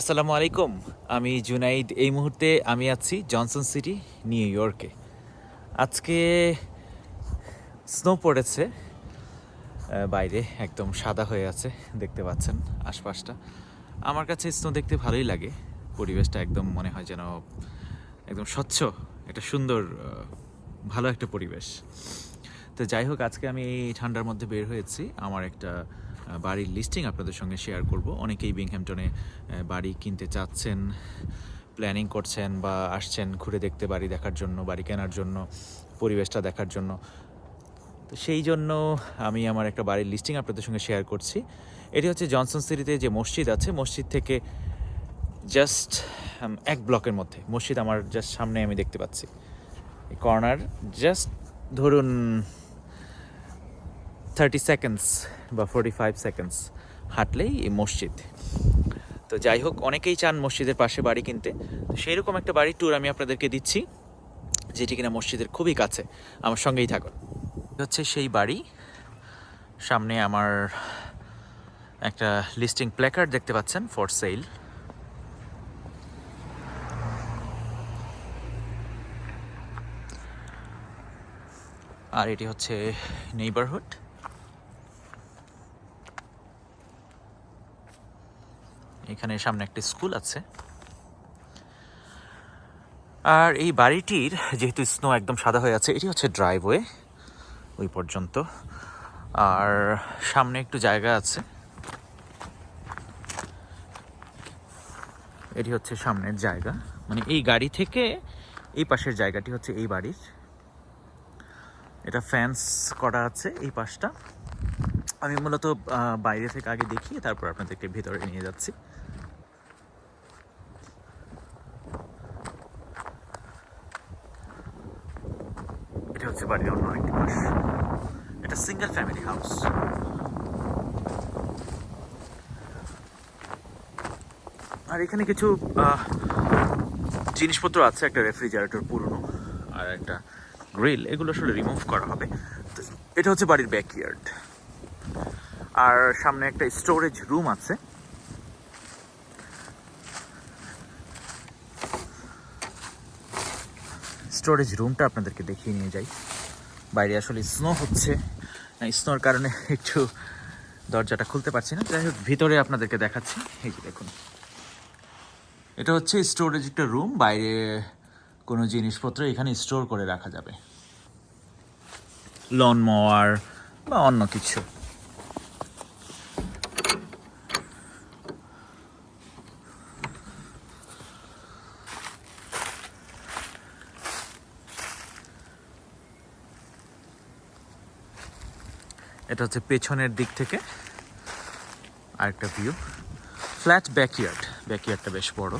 আসসালামু আলাইকুম। আমি জুনাইদ। এই মুহূর্তে আমি আছি জনসন সিটি, নিউ ইয়র্কে। আজকে স্নো পড়েছে বাইরে একদম সাদা হয়ে আছে, দেখতে পাচ্ছেন আশপাশটা। আমার কাছে স্নো দেখতে ভালোই লাগে। পরিবেশটা একদম মনে হয় যেন একদম স্বচ্ছ, একটা সুন্দর ভালো একটা পরিবেশ। তো যাই হোক, আজকে আমি এই ঠান্ডার মধ্যে বের হয়েছি। আমার একটা বাড়ির লিস্টিং আপনাদের সঙ্গে শেয়ার করব। অনেকেই বিংহ্যামটনে বাড়ি কিনতে চাচ্ছেন প্ল্যানিং করছেন বা আসছেন ঘুরে দেখতে বাড়ি দেখার জন্য, বাড়ি কেনার জন্য, পরিবেশটা দেখার জন্য। তো সেই জন্য আমি আমার একটা বাড়ির লিস্টিং আপনাদের সঙ্গে শেয়ার করছি। এটি হচ্ছে জনসন সিটিতে যে মসজিদ আছে, মসজিদ থেকে জাস্ট এক ব্লকের মধ্যে। মসজিদ আমার জাস্ট সামনে আমি দেখতে পাচ্ছি। কর্নার জাস্ট ধরুন থার্টি সেকেন্ডস বা ফোর্টি ফাইভ সেকেন্ডস হাঁটলেই এই মসজিদ। তো যাই হোক, অনেকেই চান মসজিদের পাশে বাড়ি কিনতে। তো সেই রকম একটা বাড়ির ট্যুর আমি আপনাদেরকে দিচ্ছি, যেটি কিনা মসজিদের খুবই কাছে। আমার সঙ্গেই থাকুন। হচ্ছে সেই বাড়ি। সামনে আমার একটা লিস্টিং প্ল্যাকার্ড দেখতে পাচ্ছেন ফর সেল আর এটি হচ্ছে নেইবারহুড এখানে সামনে একটা স্কুল আছে। আর এই বাড়িটির যেহেতু স্নো একদম সাদা হয়ে আছে, এটি হচ্ছে ড্রাইভওয়ে ওই পর্যন্ত। আর সামনে একটু জায়গা আছে। এটি হচ্ছে সামনের জায়গা। মানে এই গাড়ি থেকে এই পাশের জায়গাটি হচ্ছে এই বাড়ির। এটা ফ্যান্স করা আছে এই পাশটা। আমি মূলত বাইরে থেকে আগে দেখি তারপর আপনাদেরকে ভিতরে নিয়ে যাচ্ছি। হচ্ছে বাড়ির অন্য একটি পাশ এটা সিঙ্গেল ফ্যামিলি হাউস আর এখানে কিছু জিনিসপত্র আছে, একটা রেফ্রিজারেটর পুরনো আর একটা গ্রিল এগুলো আসলে রিমুভ করা হবে। তো এটা হচ্ছে বাড়ির ব্যাকইয়ার্ড আর সামনে একটা স্টোরেজ রুম আছে। স্টোরেজ রুমটা আপনাদেরকে দেখিয়ে নিয়ে যাই। বাইরে আসলে স্নো হচ্ছে। স্নোর কারণে একটু দরজাটা খুলতে পারছি না। যাই হোক, ভিতরে আপনাদেরকে দেখাচ্ছি। এই যে দেখুন। এটা হচ্ছে স্টোরেজ একটা রুম বাইরে কোনো জিনিসপত্র এখানে স্টোর করে রাখা যাবে। লন মোয়ার বা অন্য কিছু। এটা হচ্ছে পেছনের দিক থেকে আরেকটা ভিউ ফ্ল্যাট ব্যাকইয়ার্ড ব্যাকইয়ার্ডটা বেশ বড়।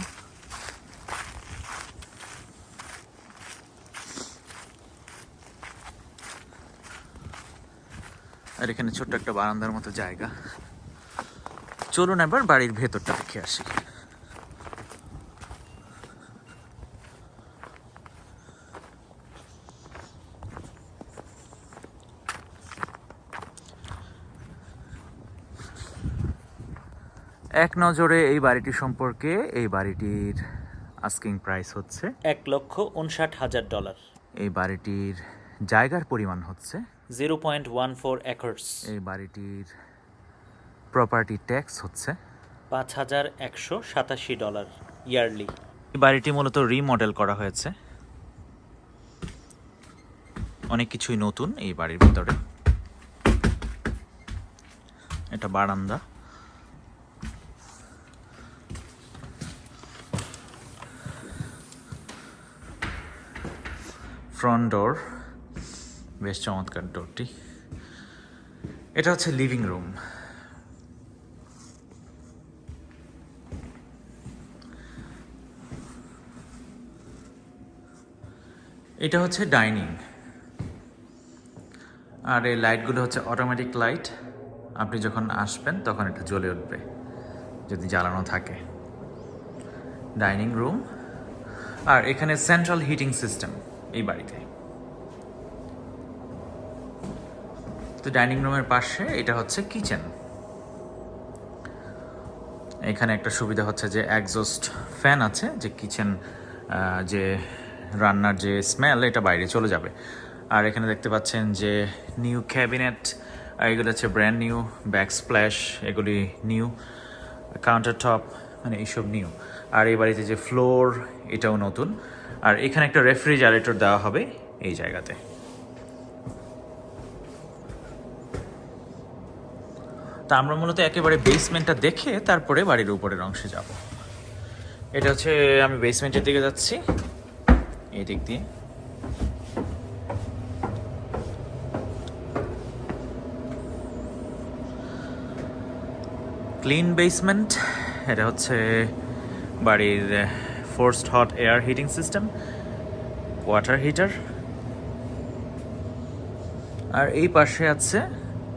আর এখানে ছোট্ট একটা বারান্দার মতো জায়গা। চলুন এবার বাড়ির ভেতরটা দেখে আসি। এক নজরে এই বাড়িটি সম্পর্কে এই বাড়িটির আস্কিং প্রাইস হচ্ছে এক লক্ষ উনষাট হাজার ডলার। এই বাড়িটির জায়গার পরিমাণ হচ্ছে zero point one four acres. এই বাড়িটির প্রপার্টি ট্যাক্স হচ্ছে পাঁচ হাজার একশো সাতাশি ডলার ইয়ারলি। এই বাড়িটি মূলত রিমডেল করা হয়েছে। অনেক কিছুই নতুন এই বাড়ির ভিতরে। এটা বারান্দা। ফ্রন্ট ডোর বেশ চমৎকার ডোরটি এটা হচ্ছে লিভিং রুম এটা হচ্ছে ডাইনিং আর এই লাইটগুলো হচ্ছে অটোমেটিক লাইট আপনি যখন আসবেন, তখন এটা জ্বলে উঠবে, যদি জ্বালানো থাকে। ডাইনিং রুম আর এখানে সেন্ট্রাল হিটিং সিস্টেম এই বাড়িতে। তো ডাইনিং রুমের পাশে এটা হচ্ছে কিচেন। এখানে একটা সুবিধা হচ্ছে যে একজস্ট ফ্যান আছে, যে কিচেন যে রান্নার যে স্মেল এটা বাইরে চলে যাবে। আর এখানে দেখতে পাচ্ছেন যে নিউ ক্যাবিনেট এগুলো হচ্ছে ব্র্যান্ড নিউ ব্যাক স্প্ল্যাশ এগুলি নিউ কাউন্টার টপ মানে এইসব নিউ আর এই বাড়িতে যে ফ্লোর এটাও নতুন। আর এখানে একটা রেফ্রিজারেটর দেওয়া হবে এই জায়গাতে। তা আমরা মূলত একেবারে বেসমেন্টটা দেখে তারপরে বাড়ির উপরের অংশে যাব। এটা হচ্ছে আমি বেসমেন্টের দিকে যাচ্ছি, এই দিক দিয়ে। ক্লিন বেসমেন্ট এটা হচ্ছে বাড়ির forced hot air heating system water heater আর এই পাশে আছে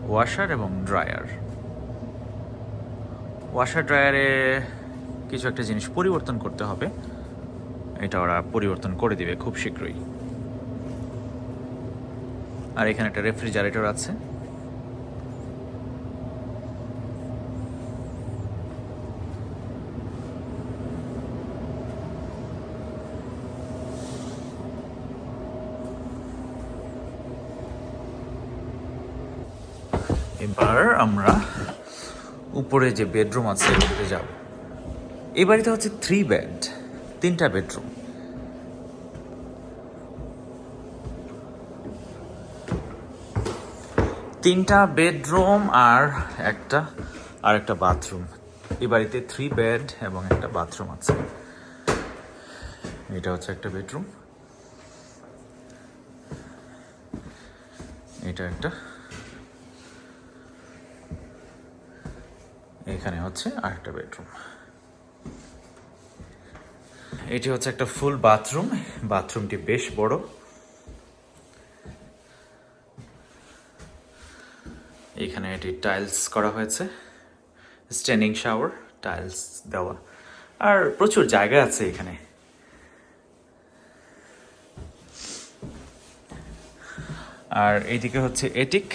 ওয়াশার এবং ড্রায়ার ওয়াশার ড্রায়ারে কিছু একটা জিনিস পরিবর্তন করতে হবে। এটা ওরা পরিবর্তন করে দিবে খুব শীঘ্রই। আর এখানে একটা রেফ্রিজারেটর আছে। এবার আমরা উপরে যে বেডরুম আছে ওটাতে যাব। এই বাড়িতে হচ্ছে থ্রি বেড তিনটা বেডরুম। তিনটা বেডরুম আর একটা আর একটা বাথরুম। এই বাড়িতে থ্রি বেড এবং একটা বাথরুম আছে। এটা হচ্ছে একটা বেডরুম। এটা একটা এখানে হচ্ছে আরেকটা বেডরুম। এটি হচ্ছে একটা ফুল বাথরুম। বাথরুমটি বেশ বড়। এখানে এটি টাইলস করা হয়েছে। স্ট্যান্ডিং শাওয়ার, টাইলস দেওয়া। আর প্রচুর জায়গা আছে এখানে। আর এইদিকে হচ্ছে এটিক।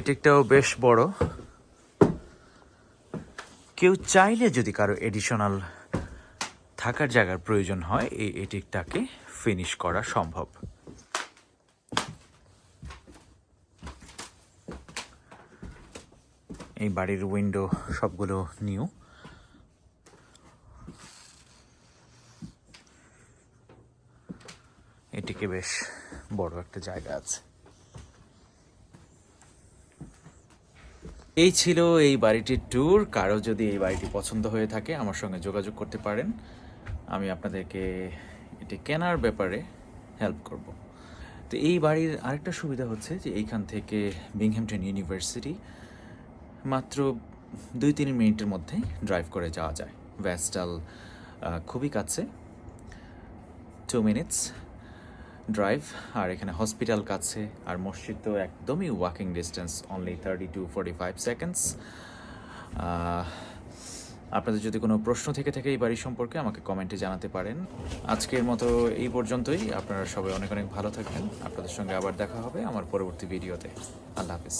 এটিকটাও বেশ বড়। কেউ চাইলে যদি কারও এডিশনাল থাকার জায়গার প্রয়োজন হয়, এই এটিকটাকে ফিনিশ করা সম্ভব। এই বাড়ির উইন্ডো সবগুলো নিউ এটিকে বেশ বড় একটা জায়গা আছে। এই ছিল এই বাড়িটির ট্যুর কারও যদি এই বাড়িটি পছন্দ হয়ে থাকে, আমার সঙ্গে যোগাযোগ করতে পারেন। আমি আপনাদেরকে এটি কেনার ব্যাপারে হেল্প করব। তো এই বাড়ির আরেকটা সুবিধা হচ্ছে যে এইখান থেকে বিংহ্যামটন ইউনিভার্সিটি মাত্র দুই তিন মিনিটের মধ্যে ড্রাইভ করে যাওয়া যায়। ভ্যাস্টাল খুবই কাছে। টু মিনিটস ড্রাইভ আর এখানে হসপিটাল কাছে, আর মসজিদ তো একদমই walking distance only thirty to forty five seconds আপনাদের যদি কোনো প্রশ্ন থেকে থাকে এই বাড়ি সম্পর্কে, আমাকে কমেন্টে জানাতে পারেন। আজকের মতো এই পর্যন্তই। আপনারা সবাই অনেক অনেক ভালো থাকবেন। আপনাদের সঙ্গে আবার দেখা হবে আমার পরবর্তী ভিডিওতে আল্লাহ হাফিজ।